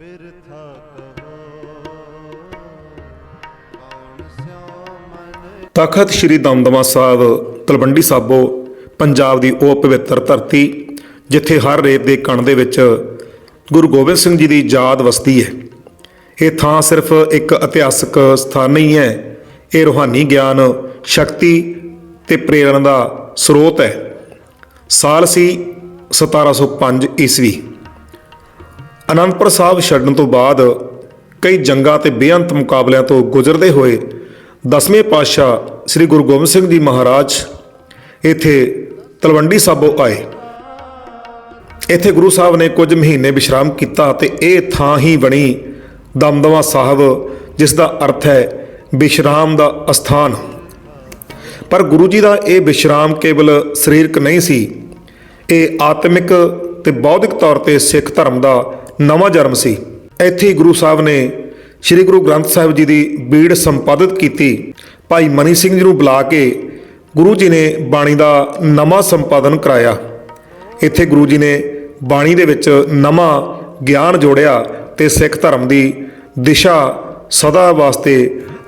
ਬਿਰਥਾ ਕਹੋ ਕੌਣ ਸਿਓ ਮਨ ਤਖਤ ਸ੍ਰੀ ਦਮਦਮਾ ਸਾਹਿਬ ਤਲਵੰਡੀ ਸਾਬੋ, ਪੰਜਾਬ ਦੀ ਉਹ ਪਵਿੱਤਰ ਧਰਤੀ, ਜਿੱਥੇ ਹਰ ਰੇਤ ਦੇ ਕਣ ਦੇ ਵਿੱਚ ਗੁਰੂ ਗੋਬਿੰਦ ਸਿੰਘ ਜੀ ਦੀ ਯਾਦ ਵਸਦੀ ਹੈ। ਇਹ ਥਾਂ ਸਿਰਫ ਇੱਕ ਇਤਿਹਾਸਕ ਸਥਾਨ ਨਹੀਂ ਹੈ, ਇਹ ਰੂਹਾਨੀ ਗਿਆਨ, ਸ਼ਕਤੀ ਤੇ ਪ੍ਰੇਰਣਾ ਦਾ ਸਰੋਤ ਹੈ। ਸਾਲ ਸੀ 1705 ਈਸਵੀ। ਅਨੰਦਪੁਰ ਸਾਹਿਬ ਛੱਡਣ ਤੋਂ ਬਾਅਦ ਕਈ ਜੰਗਾਂ ਤੇ ਬੇਅੰਤ ਮੁਕਾਬਲਿਆਂ ਤੋਂ ਗੁਜ਼ਰਦੇ ਹੋਏ ਦਸਵੇਂ ਪਾਤਸ਼ਾਹ ਸ੍ਰੀ ਗੁਰੂ ਗੋਬਿੰਦ ਸਿੰਘ ਜੀ ਮਹਾਰਾਜ ਇੱਥੇ ਤਲਵੰਡੀ ਸਾਬੋ ਆਏ। ਇੱਥੇ ਗੁਰੂ ਸਾਹਿਬ ਨੇ ਕੁਝ ਮਹੀਨੇ ਵਿਸ਼ਰਾਮ ਕੀਤਾ ਤੇ ਇਹ ਥਾਂ ਹੀ ਬਣੀ ਦਮਦਮਾ ਸਾਹਿਬ, ਜਿਸ ਦਾ ਅਰਥ ਹੈ ਵਿਸ਼ਰਾਮ ਦਾ ਅਸਥਾਨ। ਪਰ ਗੁਰੂ ਜੀ ਦਾ ਇਹ ਵਿਸ਼ਰਾਮ ਕੇਵਲ ਸਰੀਰਕ ਨਹੀਂ ਸੀ, ਇਹ ਆਤਮਿਕ ਤੇ ਬੌਧਿਕ ਤੌਰ ਤੇ ਸਿੱਖ ਧਰਮ ਦਾ ਨਵਾਂ ਜਨਮ ਸੀ। ਇੱਥੇ ਗੁਰੂ ਸਾਹਿਬ ਨੇ ਸ੍ਰੀ ਗੁਰੂ ਗ੍ਰੰਥ ਸਾਹਿਬ ਜੀ ਦੀ ਬੀੜ ਸੰਪਾਦਿਤ ਕੀਤੀ। ਭਾਈ ਮਨੀ ਸਿੰਘ ਜੀ ਨੂੰ ਬੁਲਾ ਕੇ ਗੁਰੂ ਜੀ ਨੇ ਬਾਣੀ ਦਾ ਨਵਾਂ ਸੰਪਾਦਨ ਕਰਾਇਆ। ਇੱਥੇ ਗੁਰੂ ਜੀ ਨੇ ਬਾਣੀ ਦੇ ਵਿੱਚ ਨਵਾਂ ਗਿਆਨ ਜੋੜਿਆ ਤੇ ਸਿੱਖ ਧਰਮ ਦੀ ਦਿਸ਼ਾ ਸਦਾ ਵਾਸਤੇ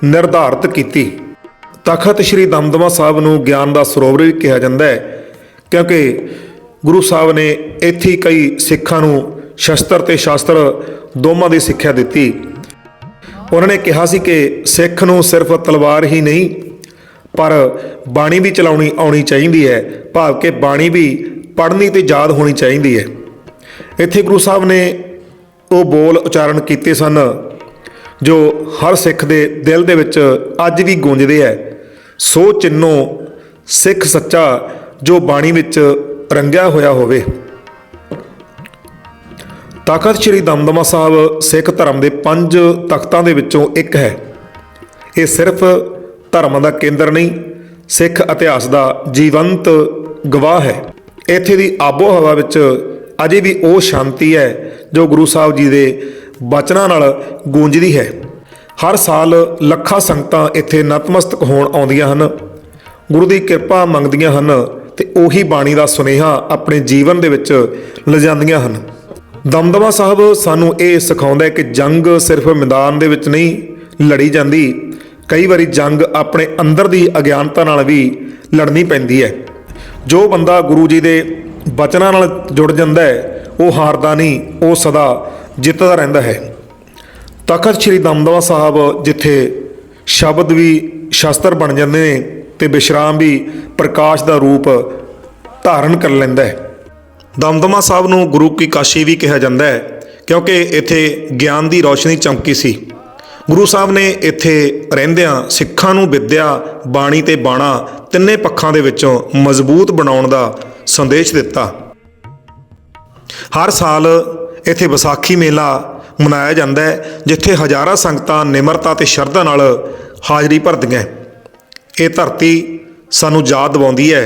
ਨਿਰਧਾਰਤ ਕੀਤੀ। ਤਖਤ ਸ੍ਰੀ ਦਮਦਮਾ ਸਾਹਿਬ ਨੂੰ ਗਿਆਨ ਦਾ ਸਰੋਵਰ ਵੀ ਕਿਹਾ ਜਾਂਦਾ ਹੈ, ਕਿਉਂਕਿ ਗੁਰੂ ਸਾਹਿਬ ਨੇ ਇੱਥੇ ਕਈ ਸਿੱਖਾਂ ਨੂੰ ਸ਼ਸਤਰ ਤੇ ਸ਼ਾਸਤਰ ਦੋਵਾਂ ਦੀ ਸਿੱਖਿਆ ਦਿੱਤੀ। ਉਹਨਾਂ ਨੇ ਕਿਹਾ ਸੀ ਕਿ ਸਿੱਖ ਨੂੰ ਸਿਰਫ ਤਲਵਾਰ ਹੀ ਨਹੀਂ, ਪਰ ਬਾਣੀ ਵੀ ਚਲਾਉਣੀ ਆਉਣੀ ਚਾਹੀਦੀ ਹੈ, ਭਾਵ ਕਿ ਬਾਣੀ ਵੀ ਪੜ੍ਹਨੀ ਤੇ ਯਾਦ ਹੋਣੀ ਚਾਹੀਦੀ ਹੈ। ਇੱਥੇ ਗੁਰੂ ਸਾਹਿਬ ਨੇ ਉਹ ਬੋਲ ਉਚਾਰਨ ਕੀਤੇ ਸਨ, ਜੋ ਹਰ ਸਿੱਖ ਦੇ ਦਿਲ ਦੇ ਵਿੱਚ ਅੱਜ ਵੀ ਗੂੰਜਦੇ ਹੈ। ਸੋ ਚਿੰਨੋ ਸਿੱਖ ਸੱਚਾ ਜੋ ਬਾਣੀ ਵਿੱਚ ਰੰਗਿਆ ਹੋਇਆ ਹੋਵੇ। ਤਖਤ ਸ੍ਰੀ ਦਮਦਮਾ ਸਾਹਿਬ ਸਿੱਖ ਧਰਮ ਦੇ ਪੰਜ ਤਖਤਾਂ ਦੇ ਵਿੱਚੋਂ ਇੱਕ ਹੈ। ਇਹ ਸਿਰਫ ਧਰਮ ਦਾ ਕੇਂਦਰ ਨਹੀਂ, ਸਿੱਖ ਇਤਿਹਾਸ ਦਾ ਜੀਵੰਤ ਗਵਾਹ ਹੈ। ਇੱਥੇ ਦੀ ਆਬੋ ਹਵਾ ਵਿੱਚ ਅਜੇ ਵੀ ਉਹ ਸ਼ਾਂਤੀ ਹੈ ਜੋ ਗੁਰੂ ਸਾਹਿਬ ਜੀ ਦੇ ਬਚਨਾਂ ਨਾਲ ਗੂੰਜਦੀ ਹੈ। ਹਰ ਸਾਲ ਲੱਖਾਂ ਸੰਗਤਾਂ ਇੱਥੇ ਨਤਮਸਤਕ ਹੋਣ ਆਉਂਦੀਆਂ ਹਨ। ਗੁਰੂ ਦੀ ਕਿਰਪਾ ਮੰਗਦੀਆਂ ਹਨ ਤੇ ਉਹੀ ਬਾਣੀ ਦਾ ਸੁਨੇਹਾ ਆਪਣੇ ਜੀਵਨ ਦੇ ਵਿੱਚ ਲਿਜਾਂਦੀਆਂ ਹਨ। ਦਮਦਮਾ ਸਾਹਿਬ ਸਾਨੂੰ ਇਹ ਸਿਖਾਉਂਦਾ ਹੈ ਕਿ ਜੰਗ ਸਿਰਫ ਮੈਦਾਨ ਦੇ ਵਿੱਚ ਨਹੀਂ, ਲੜੀ ਜਾਂਦੀ। ਕਈ ਵਾਰੀ ਜੰਗ ਆਪਣੇ ਅੰਦਰ ਦੀ ਅਗਿਆਨਤਾ ਨਾਲ ਵੀ ਲੜਨੀ ਪੈਂਦੀ ਹੈ। ਜੋ ਬੰਦਾ ਗੁਰੂ ਜੀ ਦੇ ਬਚਨਾਂ ਨਾਲ ਜੁੜ ਜਾਂਦਾ ਹੈ, ਉਹ ਹਾਰਦਾ ਨਹੀਂ, ਉਹ ਸਦਾ ਜਿੱਤਦਾ ਰਹਿੰਦਾ ਹੈ। ਤਖਤ ਸ੍ਰੀ ਦਮਦਮਾ ਸਾਹਿਬ ਜਿੱਥੇ ਸ਼ਬਦ ਵੀ ਸ਼ਾਸਤਰ ਬਣ ਜਾਂਦੇ ਨੇ ਤੇ ਵਿਸ਼ਰਾਮ ਵੀ ਪ੍ਰਕਾਸ਼ ਦਾ ਰੂਪ ਧਾਰਨ ਕਰ ਲੈਂਦਾ ਹੈ। ਦਮਦਮਾ ਸਾਹਿਬ ਨੂੰ ਗੁਰੂ ਕੀ ਕਾਸ਼ੀ ਵੀ ਕਿਹਾ ਜਾਂਦਾ ਹੈ, ਕਿਉਂਕਿ ਇੱਥੇ ਗਿਆਨ ਦੀ ਰੌਸ਼ਨੀ ਚਮਕੀ ਸੀ। ਗੁਰੂ ਸਾਹਿਬ ਨੇ ਇੱਥੇ ਰਹਿੰਦਿਆਂ ਸਿੱਖਾਂ ਨੂੰ ਵਿਦਿਆ, ਬਾਣੀ ਤੇ ਬਾਣਾ ਤਿੰਨੇ ਪੱਖਾਂ ਦੇ ਵਿੱਚੋਂ ਮਜ਼ਬੂਤ ਬਣਾਉਣ ਦਾ ਸੰਦੇਸ਼ ਦਿੱਤਾ। ਹਰ ਸਾਲ ਇੱਥੇ ਵਿਸਾਖੀ ਮੇਲਾ ਮਨਾਇਆ ਜਾਂਦਾ ਹੈ, ਜਿੱਥੇ ਹਜ਼ਾਰਾਂ ਸੰਗਤਾਂ ਨਿਮਰਤਾ ਤੇ ਸ਼ਰਧਾ ਨਾਲ ਹਾਜ਼ਰੀ ਭਰਦੀਆਂ ਇਹ ਧਰਤੀ ਸਾਨੂੰ ਯਾਦ ਦਿਵਾਉਂਦੀ ਹੈ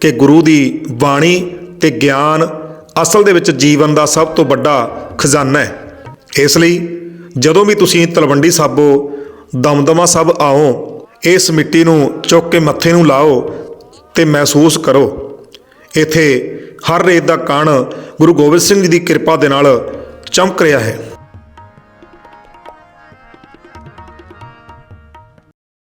ਕਿ ਗੁਰੂ ਦੀ ਬਾਣੀ ਤੇ ਗਿਆਨ ਅਸਲ ਦੇ ਵਿੱਚ ਜੀਵਨ ਦਾ ਸਭ ਤੋਂ ਵੱਡਾ ਖਜ਼ਾਨਾ ਹੈ। ਇਸ ਲਈ ਜਦੋਂ ਵੀ ਤੁਸੀਂ ਤਲਵੰਡੀ ਸਾਬੋ, ਦਮਦਮਾ ਸਭ ਆਓ, ਇਸ ਮਿੱਟੀ ਨੂੰ ਚੁੱਕ ਕੇ ਮੱਥੇ ਨੂੰ ਲਾਓ ਤੇ ਮਹਿਸੂਸ ਕਰੋ। ਇੱਥੇ ਹਰ ਰੇਤ ਦਾ ਕਣ ਗੁਰੂ ਗੋਬਿੰਦ ਸਿੰਘ ਜੀ ਦੀ ਕਿਰਪਾ ਦੇ ਨਾਲ ਚਮਕ ਰਿਹਾ ਹੈ।